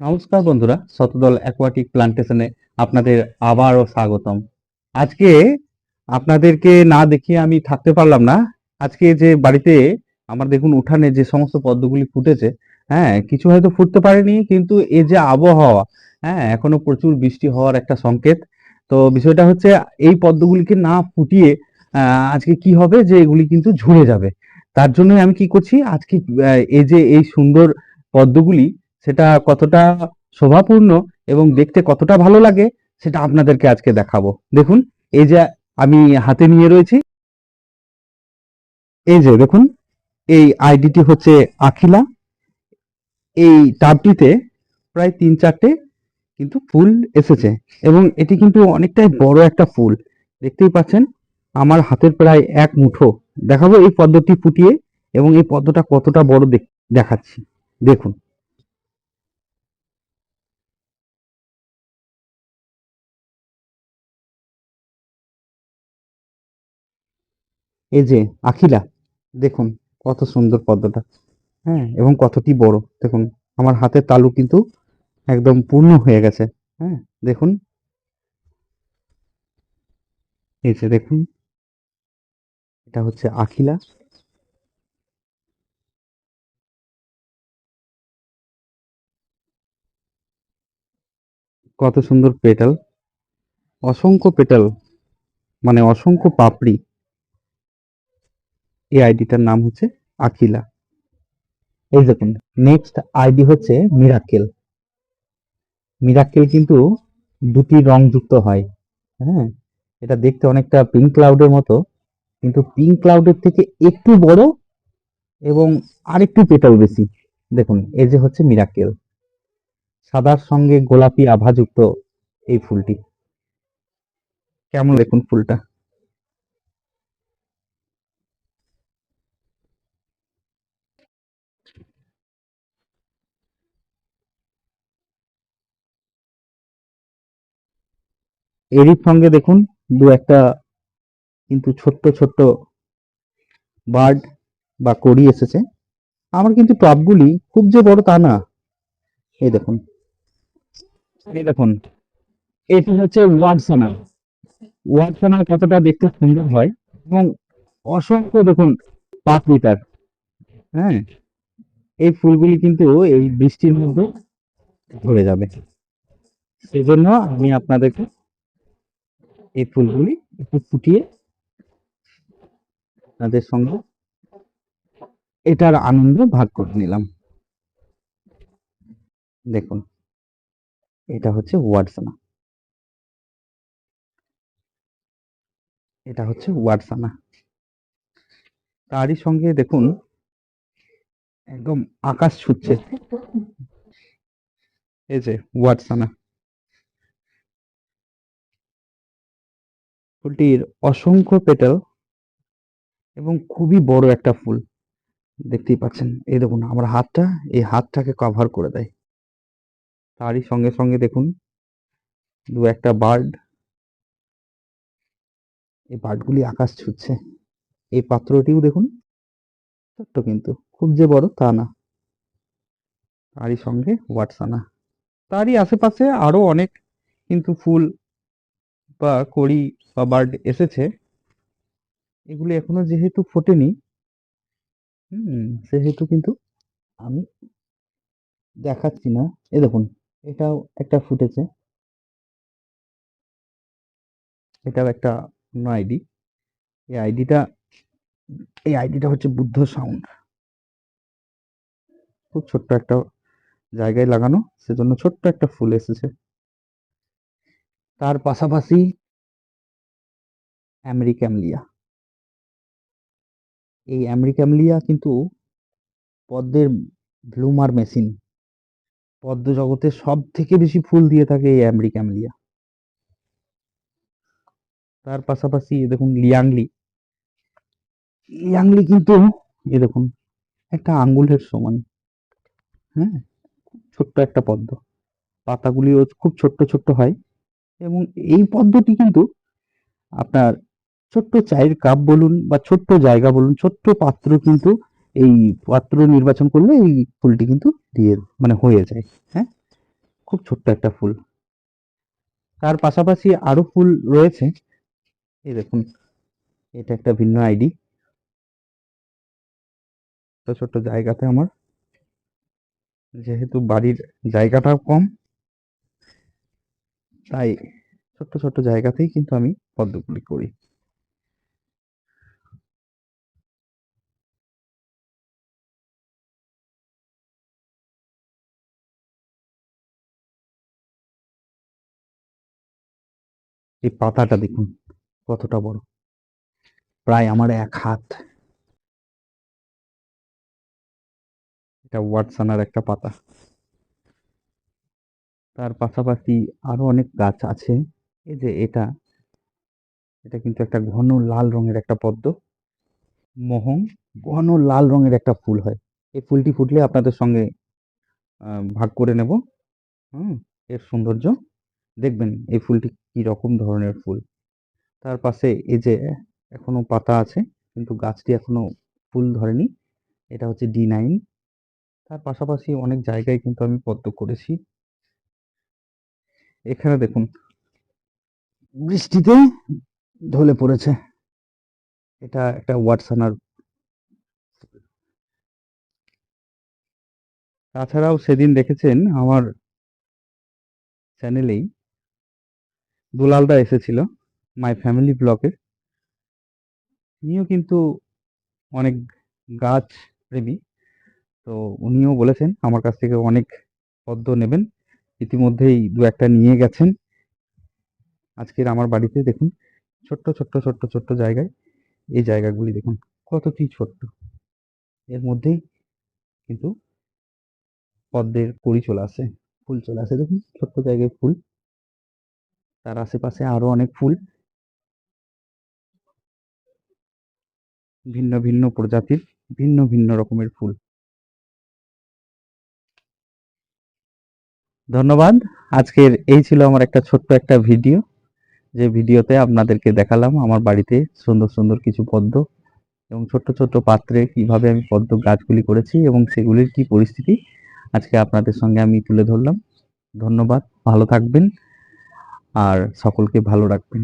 নমস্কার বন্ধুরা শতদল অ্যাকোয়াটিক প্লান্টেশনে আপনাদের আবারও স্বাগতম। আজকে আপনাদেরকে না দেখিয়ে আমি থাকতে পারলাম না। আজকে যে বাড়িতে আমার দেখুন উঠানে যে সমস্ত পদ্মগুলি ফুটেছে হ্যাঁ কিছু হয়তো ফুটতে পারেনি, কিন্তু এই যে আবহাওয়া হ্যাঁ এখনও প্রচুর বৃষ্টি হওয়ার একটা সংকেত। তো বিষয়টা হচ্ছে এই পদ্মগুলিকে না ফুটিয়ে আজকে কি হবে যে এগুলি কিন্তু ঝরে যাবে। তার জন্য আমি কি করছি, আজকে এই যে এই সুন্দর পদ্মগুলি সেটা কতটা শোভাপূর্ণ এবং দেখতে কতটা ভালো লাগে, সেটা আপনাদেরকে আজকে দেখাবো। দেখুন, এই যে আমি হাতে নিয়ে রয়েছি, এই যে দেখুন, এই আইডিটি হচ্ছে আখিলা। এই টাবটিতে প্রায় তিন চারটে কিন্তু ফুল এসেছে এবং এটি কিন্তু অনেকটাই বড় একটা ফুল। দেখতেই পাচ্ছেন, আমার হাতের প্রায় এক মুঠো। দেখাবো এই পদ্মটি ফুটিয়ে এবং এই পদ্মটা কতটা বড় দেখ- দেখাচ্ছি। দেখুন এই যে আখিলা, দেখুন কত সুন্দর পদ্মটা হ্যাঁ এবং কতটি বড়, দেখুন, আমার হাতের তালু কিন্তু একদম পূর্ণ হয়ে গেছে। হ্যাঁ দেখুন। এই যে দেখুন, এটা হচ্ছে আখিলা। কত সুন্দর পেটাল, অসংখ্য পেটাল মানে অসংখ্য পাপড়ি। এই আইডিটার নাম হচ্ছে আকিলা। এই দেখুন নেক্সট আইডি হচ্ছে মিরাকেল মিরাকেল কিন্তু দুটি রং যুক্ত হয় হ্যাঁ? এটা দেখতে অনেকটা পিঙ্ক ক্লাউডের মতো, কিন্তু পিঙ্ক ক্লাউডের থেকে একটু বড় এবং আরেকটু পেটাল বেশি। দেখুন, এই যে হচ্ছে মিরাকেল সাদার সঙ্গে গোলাপি আভাযুক্ত এই ফুলটি। কেমন দেখুন ফুলটা? এরই সঙ্গে দেখুন দু একটা কিন্তু ছোট্ট ছোট্ট বার্ড বা কড়ি এসেছে। আমার কিন্তু টপগুলি খুব যে বড় তা না। এই দেখুন। এই দেখুন। এটি হচ্ছে ওয়াটসোনা ওয়াটসোনা কতটা দেখতে সুন্দর হয় এবং অসংখ্য দেখুন পাঁচ মিটার হ্যাঁ এই ফুলগুলি কিন্তু এই বৃষ্টির মধ্যে ধরে যাবে। সেই জন্য আমি আপনাদেরকে এই ফুলগুলি একটু ফুটিয়ে তাদের সঙ্গে এটার আনন্দ ভাগ করে নিলাম। দেখুন, এটা হচ্ছে ওয়াটসানা এটা হচ্ছে ওয়াটসানা তারই সঙ্গে দেখুন, একদম আকাশ ছুটছে। এই যে ওয়াটসানা ফুলটির অসংখ্য পেটাল এবং খুবই বড় একটা ফুল। দেখতেই পাচ্ছেন, এই দেখুন আমার হাতটা, এই হাতটাকে কভার করে দেয়। তারই সঙ্গে সঙ্গে দেখুন, দু একটা বার্ড এই বার্ডগুলি আকাশ ছুটছে এই পাত্রটিও দেখুন, ছোট্ট কিন্তু, খুব যে বড় তা না। তারই সঙ্গে ওয়াটসানা তারই আশেপাশে আরও অনেক কিন্তু ফুল বা কড়ি বা বার্ড এসেছে। এগুলি এখনও যেহেতু ফোটেনি, হুম, সেহেতু কিন্তু আমি দেখাচ্ছি না। এ দেখুন, এটাও একটা ফুটেছে। এটাও একটা অন্য আইডি। এই আইডিটা এই আইডিটা হচ্ছে বুদ্ধ সাউন্ড। খুব ছোট্ট একটা জায়গায় লাগানো, সেজন্য ছোট্ট একটা ফুল এসেছে। তার পাশাপাশি আমেরিক্যামলিয়া এই আমেরিক্যামলিয়া কিন্তু পদ্মের ব্লুমার মেশিন পদ্ম জগতে সব থেকে বেশি ফুল দিয়ে থাকে এই আমেরিক্যামলিয়া তার পাশাপাশি দেখুন লিয়াংলি। লিয়াংলি কিন্তু এ দেখুন একটা আঙ্গুলের সমান হ্যাঁ? ছোট্ট একটা পদ্ম। পাতাগুলিও খুব ছোট্ট ছোট্ট হয়। এবং এই পদ্মটি কিন্তু আপনার ছোট্ট চায়ের কাপ বলুন বা ছোট্ট জায়গা বলুন, ছোট্ট পাত্র কিন্তু এই পাত্র নির্বাচন করলে এই ফুলটি কিন্তু দিয়ে মানে হয়ে যায় হ্যাঁ? খুব ছোট্ট একটা ফুল। তার পাশাপাশি আরও ফুল রয়েছে। এই দেখুন, এটা একটা ভিন্ন আইডি। ছোট ছোট্ট জায়গাতে আমার, যেহেতু বাড়ির জায়গাটাও কম তাই ছোট্ট ছোট্ট জায়গাতেই কিন্তু আমি পদ্মগুলি করি। এই পাতাটা দেখুন, কতটা বড়। প্রায় আমার এক হাত। এটা ওয়াটসানার একটা পাতা। তার পাশাপাশি আরও অনেক গাছ আছে। এই যে এটা এটা কিন্তু একটা ঘন লাল রঙের একটা পদ্ম। মোহং ঘন লাল রঙের একটা ফুল হয়। এই ফুলটি ফুটলে আপনাদের সঙ্গে ভাগ করে নেব। হুম, এর সৌন্দর্য। দেখবেন এই ফুলটি কি রকম ধরনের ফুল। তার পাশে এই যে এখনও পাতা আছে, কিন্তু গাছটি এখনও ফুল ধরেনি। এটা হচ্ছে ডি নাইন। তার পাশাপাশি অনেক জায়গায় কিন্তু আমি পদ্ম করেছি। এখানে দেখুন বৃষ্টিতে ঢলে পড়েছে। এটা একটা ওয়াটসানার তাছাড়াও সেদিন দেখেছেন আমার চ্যানেলেই দুলালদা এসেছিল, মাই ফ্যামিলি ব্লগের উনিও কিন্তু অনেক গাছ প্রেমী। তো উনিও বলেছেন, আমার কাছ থেকে অনেক পদ্ম নেবেন। ইতিমধ্যেই দু একটা নিয়ে গেছেন। আজকের আমার বাড়িতে দেখুন, ছোট্ট ছোট্ট ছোট্ট ছোট্ট জায়গায় এই জায়গাগুলি দেখুন কতটি ছোট্ট। এর মধ্যেই কিন্তু পদ্মের কড়ি চলে আসে, ফুল চলে আসে। দেখুন, ছোট্ট জায়গায় ফুল। তার আশেপাশে আরও অনেক ফুল। ভিন্ন ভিন্ন প্রজাতির, ভিন্ন ভিন্ন রকমের ফুল। ধন্যবাদ। আজকের এই ছিল আমার একটা ছোট্ট একটা ভিডিও। যে ভিডিওতে আপনাদেরকে দেখালাম আমার বাড়িতে সুন্দর সুন্দর কিছু পদ্ম এবং ছোট্ট ছোট্ট পাত্রে কীভাবে আমি পদ্ম গাছগুলি করেছি এবং সেগুলির কি পরিস্থিতি আজকে আপনাদের সঙ্গে আমি তুলে ধরলাম। ধন্যবাদ, ভালো থাকবেন আর সকলকে ভালো রাখবেন।